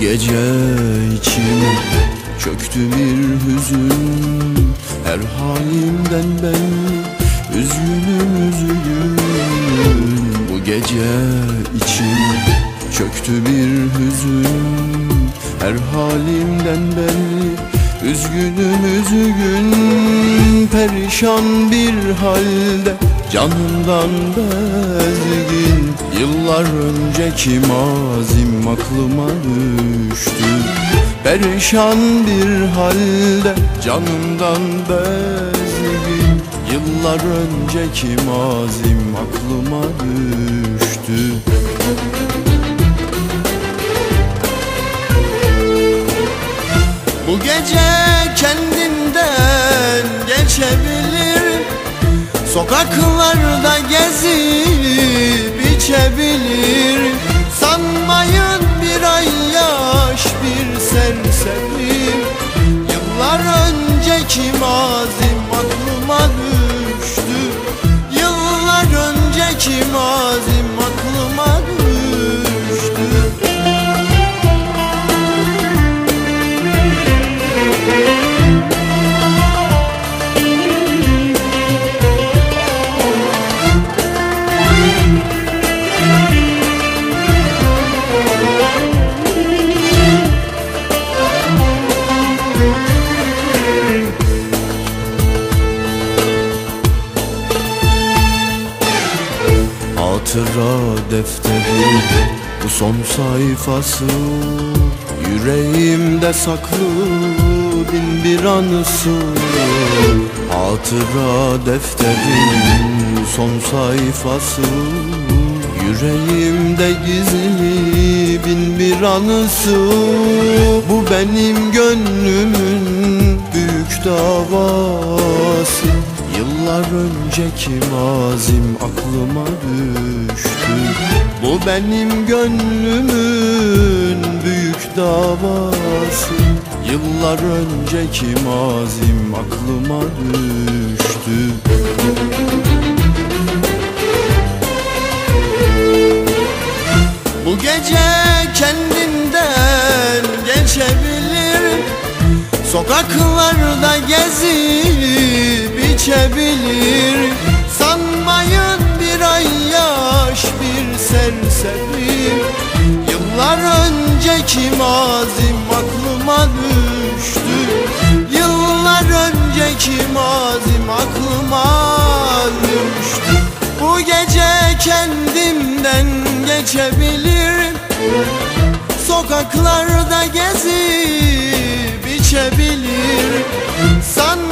gece içime çöktü bir hüzün. Her halimden belli Üzgünüm üzgün Bu gece içime çöktü bir hüzün. Her halimden belli Üzgünüm üzgün Perişan bir halde. Canımdan bezgin Yıllar önceki mazim aklıma düştü Perişan bir halde Canımdan bezgin Yıllar önceki mazim aklıma düştü Bu gece kendimden geçebilirim. Sokaklarda gezip içebilirim. Sanmayın bir ay yaş bir serseriyim Yıllar önceki mazim aklıma düştü. Yıllar önceki mazim Hatıra defteri bu son sayfası. Yüreğimde saklı bin bir anısı. Hatıra defterin son sayfası. Yüreğimde gizli bin bir anısı. Bu benim gönlümün büyük davası Yıllar önceki mazim aklıma düştü. Bu benim gönlümün büyük davası. Yıllar önceki mazim aklıma düştü. Bu gece kendimden geçebilirim. Sokaklarda gezip içebilirim Sanmayın bir ay yaş bir serseriyim Yıllar önceki mazim aklıma düştü. Yıllar önceki mazim aklıma düştü. Bu gece kendimden geçebilirim Sokaklarda gezip içebilirim Sanmayın